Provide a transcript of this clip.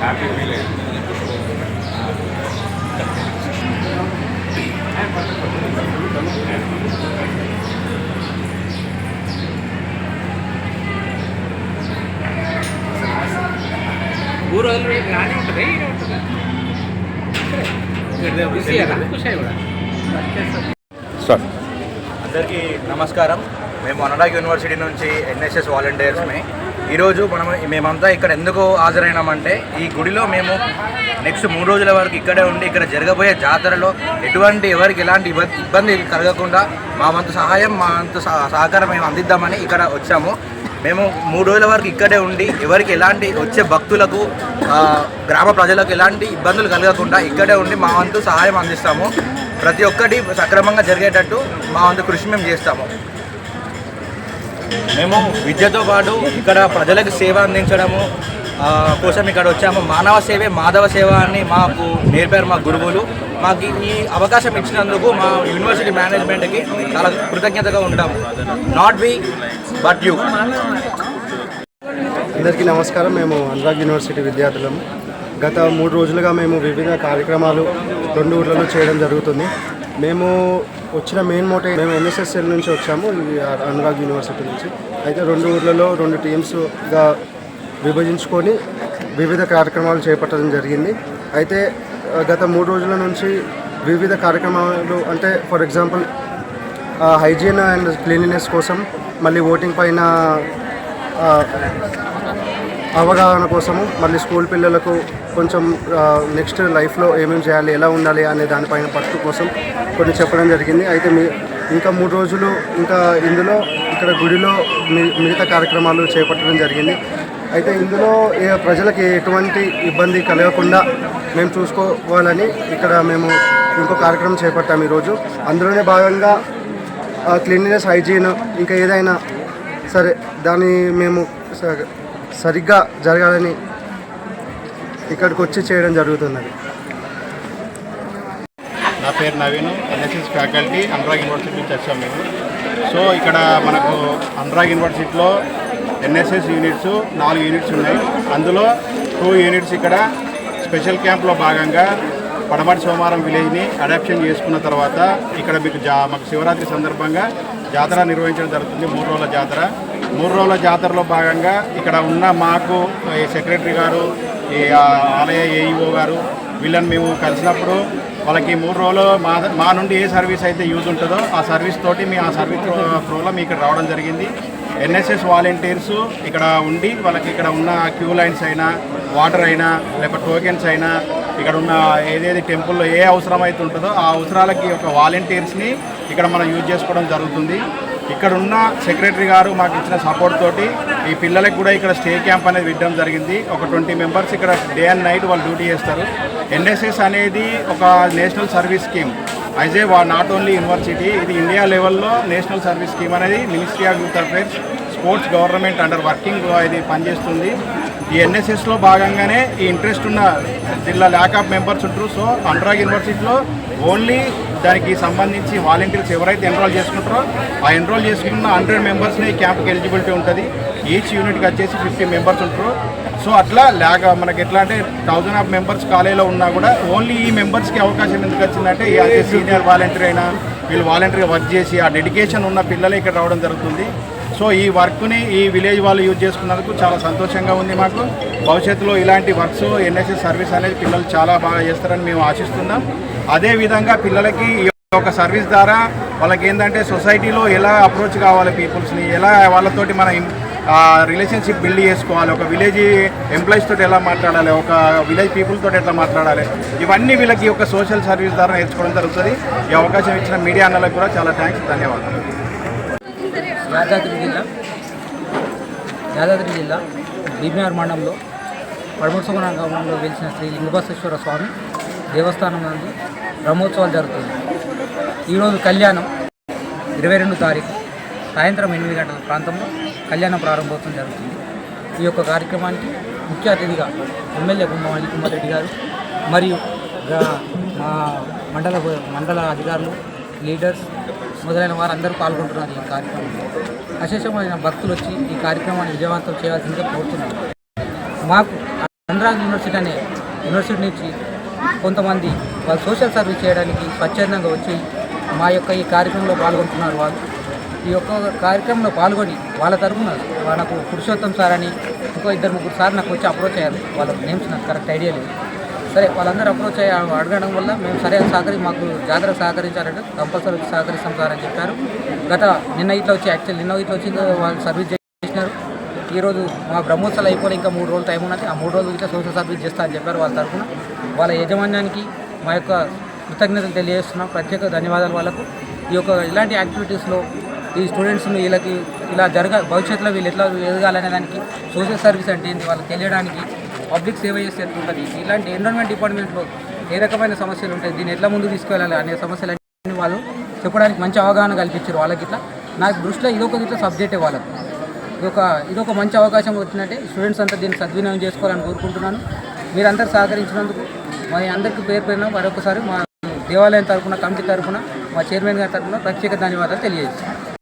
Happy feel అయింది ఊరోళ్ళు రాని ఉంటుంది? ఈయన ఉంటుంది? బిజీ కదా? ఖుషి కూడా. స్టార్ట్ అందరికీ నమస్కారం. మేము అనురాగ్ యూనివర్సిటీ నుంచి ఎన్ఎస్ఎస్ వాలంటీర్స్ని ఈరోజు మనం మేమంతా ఇక్కడ ఎందుకు హాజరైనామంటే ఈ గుడిలో మేము నెక్స్ట్ మూడు రోజుల వరకు ఇక్కడే ఉండి ఇక్కడ జరగబోయే జాతరలో ఎటువంటి ఎవరికి ఎలాంటి ఇబ్బంది కలగకుండా మా వంతు సహాయం మా వంతు సహ- సహకారం మేము అందిద్దామని ఇక్కడ వచ్చాము. మేము మూడు రోజుల వరకు ఇక్కడే ఉండి ఎవరికి ఎలాంటి వచ్చే భక్తులకు గ్రామ ప్రజలకు ఎలాంటి ఇబ్బందులు కలగకుండా ఇక్కడే ఉండి మా వంతు సహాయం అందిస్తాము. ప్రతి ఒక్కటి సక్రమంగా జరిగేటట్టు మా వంతు కృషి మేము చేస్తాము. మేము విద్యతో పాటు ఇక్కడ ప్రజలకు సేవ అందించడము కోసం ఇక్కడ వచ్చాము. మానవ సేవే మాధవ సేవ అని మాకు నేర్పారు మా గురువులు. మాకు ఈ అవకాశం ఇచ్చినందుకు మా యూనివర్సిటీ మేనేజ్మెంట్కి చాలా కృతజ్ఞతగా ఉంటాము. నాట్ వి బట్ యూ అందరికీ నమస్కారం. మేము అనురాగ్ యూనివర్సిటీ విద్యార్థులము గత మూడు రోజులుగా మేము వివిధ కార్యక్రమాలు రెండు ఊర్లలో చేయడం జరుగుతుంది. మేము వచ్చిన మెయిన్ మోటివ్ మేము ఎన్ఎస్ఎస్ఎల్ నుంచి వచ్చాము ఇది అనురాగ్ యూనివర్సిటీ నుంచి. అయితే రెండు ఊర్లలో రెండు టీమ్స్గా విభజించుకొని వివిధ కార్యక్రమాలు చేపట్టడం జరిగింది. అయితే గత మూడు రోజుల నుంచి వివిధ కార్యక్రమాలు అంటే for example hygiene and cleanliness కోసం మళ్ళీ ఓటింగ్ పైన అవగాహన కోసము మళ్ళీ స్కూల్ పిల్లలకు కొంచెం నెక్స్ట్ లైఫ్లో ఏమేమి చేయాలి ఎలా ఉండాలి అనే దానిపైన పట్టు కోసం కొన్ని చెప్పడం జరిగింది. అయితే మీ ఇంకా మూడు రోజులు ఇంకా ఇందులో ఇక్కడ గుడిలో మి- మిగతా కార్యక్రమాలు చేపట్టడం జరిగింది. అయితే ఇందులో ఏ ప్రజలకి ఎటువంటి ఇబ్బంది కలగకుండా మేము చూసుకోవాలని ఇక్కడ మేము ఇంకో కార్యక్రమం చేపట్టాము ఈరోజు. అందులోనే భాగంగా క్లీన్లీనెస్ హైజీన్ ఇంకా ఏదైనా సరే దాన్ని మేము సరిగ్గా జరగాలని ఇక్కడికి వచ్చి చేయడం జరుగుతున్నది. నా పేరు Naveen NSS faculty Anurag university నుంచి వచ్చాం మేము. సో ఇక్కడ మనకు అనురాగ్ యూనివర్సిటీలో ఎన్ఎస్ఎస్ యూనిట్స్ నాలుగు యూనిట్స్ ఉన్నాయి. అందులో టూ యూనిట్స్ ఇక్కడ స్పెషల్ క్యాంప్లో భాగంగా పడమటి సోమవారం విలేజ్ని అడాప్షన్ చేసుకున్న తర్వాత ఇక్కడ మీకు జా మాకు శివరాత్రి సందర్భంగా జాతర నిర్వహించడం జరుగుతుంది మూడు రోజుల జాతర. మూడు రోజుల జాతరలో భాగంగా ఇక్కడ ఉన్న మాకు ఈ సెక్రటరీ గారు ఈ ఆలయ ఏఈఓ గారు వీళ్ళని మేము కలిసినప్పుడు వాళ్ళకి మూడు రోజులు మా మా నుండి ఏ సర్వీస్ అయితే యూజ్ ఉంటుందో ఆ సర్వీస్ తోటి మీ ఆ సర్వీస్ త్రోలో మీ ఇక్కడ రావడం జరిగింది. ఎన్ఎస్ఎస్ వాలంటీర్స్ ఇక్కడ ఉండి వాళ్ళకి ఇక్కడ ఉన్న క్యూ లైన్స్ అయినా వాటర్ అయినా లేకపోతే టోకెన్స్ అయినా ఇక్కడ ఉన్న ఏదేది టెంపుల్లో ఏ అవసరం అయితే ఉంటుందో ఆ అవసరాలకి ఒక వాలంటీర్స్ని ఇక్కడ మనం యూజ్ చేసుకోవడం జరుగుతుంది. ఇక్కడ ఉన్న సెక్రటరీ గారు మాకు ఇచ్చిన సపోర్ట్ తోటి ఈ పిల్లలకు కూడా ఇక్కడ స్టే క్యాంప్ అనేది పెట్టడం జరిగింది. ఒక ట్వంటీ మెంబర్స్ ఇక్కడ డే అండ్ నైట్ వాళ్ళు డ్యూటీ చేస్తారు. ఎన్ఎస్ఎస్ అనేది ఒక national service scheme. As a not only university ఇది ఇండియా లెవెల్లో నేషనల్ సర్వీస్ స్కీమ్ అనేది ministry of youth affairs sports government under working ఇది పనిచేస్తుంది. ఈ ఎన్ఎస్ఎస్లో భాగంగానే ఈ ఇంట్రెస్ట్ ఉన్న జిల్లా ల్యాక్ ఆఫ్ మెంబర్స్ ఉంటారు. సో అనురాగ్ యూనివర్సిటీలో ఓన్లీ దానికి సంబంధించి వాలంటీర్స్ ఎవరైతే ఎన్రోల్ చేసుకుంటారో ఆ ఎన్రోల్ చేసుకున్న హండ్రెడ్ మెంబర్స్ని క్యాంప్కి ఎలిజిబిలిటీ ఉంటుంది. ఈచ్ యూనిట్కి వచ్చేసి ఫిఫ్టీ మెంబర్స్ ఉంటారు. సో అట్లా లేక మనకి ఎట్లా అంటే థౌజండ్ ఆఫ్ మెంబర్స్ కాలేజీలో ఉన్నా కూడా ఓన్లీ ఈ మెంబర్స్కి అవకాశం ఎందుకు వచ్చిందంటే అదే సీనియర్ వాలంటీర్ అయినా వీళ్ళు వాలంటీర్గా వర్క్ చేసి ఆ డెడికేషన్ ఉన్న పిల్లలే ఇక్కడ రావడం జరుగుతుంది. సో ఈ వర్క్ని ఈ విలేజ్ వాళ్ళు యూజ్ చేసుకున్నందుకు చాలా సంతోషంగా ఉంది మాకు. భవిష్యత్తులో ఇలాంటి వర్క్స్ ఎన్ఎస్ఎస్ సర్వీస్ అనేది పిల్లలు చాలా బాగా చేస్తారని మేము ఆశిస్తున్నాం. అదేవిధంగా పిల్లలకి ఈ ఒక సర్వీస్ ద్వారా వాళ్ళకి ఏంటంటే సొసైటీలో ఎలా అప్రోచ్ కావాలి పీపుల్స్ని ఎలా వాళ్ళతోటి మన రిలేషన్షిప్ బిల్డ్ చేసుకోవాలి ఒక విలేజ్ ఎంప్లాయీస్ తోటి ఎలా మాట్లాడాలి ఒక విలేజ్ పీపుల్ తోటి ఎట్లా మాట్లాడాలి ఇవన్నీ వీళ్ళకి ఒక సోషల్ సర్వీస్ ద్వారా నేర్చుకోవడం జరుగుతుంది. ఈ అవకాశం ఇచ్చిన మీడియా అన్నలకు కూడా చాలా థ్యాంక్స్ ధన్యవాదాలు. యాదాద్రి జిల్లా. యాదాద్రి జిల్లా బీబీఆర్ మండలంలో పడమూసమన గ్రామంలో వెలిసిన శ్రీ లింగబసేశ్వర స్వామి దేవస్థానం నందు బ్రహ్మోత్సవాలు జరుగుతుంది ఈరోజు కళ్యాణం ఇరవై రెండు తారీఖు సాయంత్రం ఎనిమిది గంటల ప్రాంతంలో కళ్యాణం ప్రారంభోత్సవం జరుగుతుంది. ఈ యొక్క కార్యక్రమానికి ముఖ్య అతిథిగా ఎమ్మెల్యే గుమ్మవాణి కుమ్మరెడ్డి గారు మరియు మా మండల మండల అధికారులు లీడర్స్ మొదలైన వారందరూ పాల్గొంటున్నారు ఈ కార్యక్రమంలో. అశేషమైన భక్తులు వచ్చి ఈ కార్యక్రమాన్ని విజయవంతం చేయాల్సిందిగా కోరుతున్నాను మాకు అనురాగ్ యూనివర్సిటీ అనే యూనివర్సిటీ నుంచి కొంతమంది వాళ్ళు సోషల్ సర్వీస్ చేయడానికి స్వచ్ఛందంగా వచ్చి మా యొక్క ఈ కార్యక్రమంలో పాల్గొంటున్నారు వాళ్ళు. ఈ యొక్క కార్యక్రమంలో పాల్గొని వాళ్ళ తరఫున మనకు పురుషోత్తం సార్ అని ఇంకో ఇద్దరు ముగ్గురు సార్ నాకు వచ్చి అప్రోచ్ అయ్యారు. వాళ్ళ నేమ్స్ నాకు కరెక్ట్ ఐడియా లేదు. సరే వాళ్ళందరూ అప్రోచ్ అయ్యి అడగడం వల్ల మేము సరే సహకరి మాకు జాగ్రత్త సహకరించారంటే. కంపల్సరీ సహకరిస్తాం సార్ అని చెప్పారు. గత నిన్న ఇట్లా వచ్చి యాక్చువల్ నిన్న ఇట్లా వచ్చి వాళ్ళు సర్వీస్ చేసినారు. ఈరోజు మా బ్రహ్మోత్సవాలు అయిపోయి ఇంకా మూడు రోజులు టైం ఉన్నది. ఆ మూడు రోజులు ఇట్లా సోషల్ సర్వీస్ చేస్తా అని చెప్పారు వాళ్ళ తరఫున. వాళ్ళ యజమాన్యానికి మా యొక్క కృతజ్ఞతలు తెలియజేస్తున్నాం. ప్రత్యేక ధన్యవాదాలు వాళ్ళకు. ఈ యొక్క ఇలాంటి యాక్టివిటీస్లో ఈ స్టూడెంట్స్ని వీళ్ళకి ఇలా జరగ భవిష్యత్తులో వీళ్ళు ఎట్లా ఎదగాలనే దానికి సోషల్ సర్వీస్ అంటే ఏంటి వాళ్ళకి తెలియడానికి పబ్లిక్ సేవ చేస్తే ఉంటుంది. ఇలాంటి ఎన్విరాన్మెంట్ డిపార్ట్మెంట్లో ఏ రకమైన సమస్యలు ఉంటాయి? దీన్ని ఎట్లా ముందు తీసుకెళ్ళాలి అనే సమస్యలన్నీ వాళ్ళు చెప్పడానికి మంచి అవగాహన కల్పించారు వాళ్ళకి ఇట్లా. నాకు దృష్టిలో ఇదొక ఇట్లా సబ్జెక్టే వాళ్ళకు. ఇదొక ఇదొక మంచి అవకాశం వచ్చినట్టే స్టూడెంట్స్ అంతా దీన్ని సద్వినియోగం చేసుకోవాలని కోరుకుంటున్నాను. మీరందరూ సహకరించినందుకు మా అందరికీ పేరు పేరున మరొకసారి మా దేవాలయం తరఫున కమిటీ తరఫున మా చైర్మన్ గారి తరఫున ప్రత్యేక ధన్యవాదాలు తెలియజేస్తాను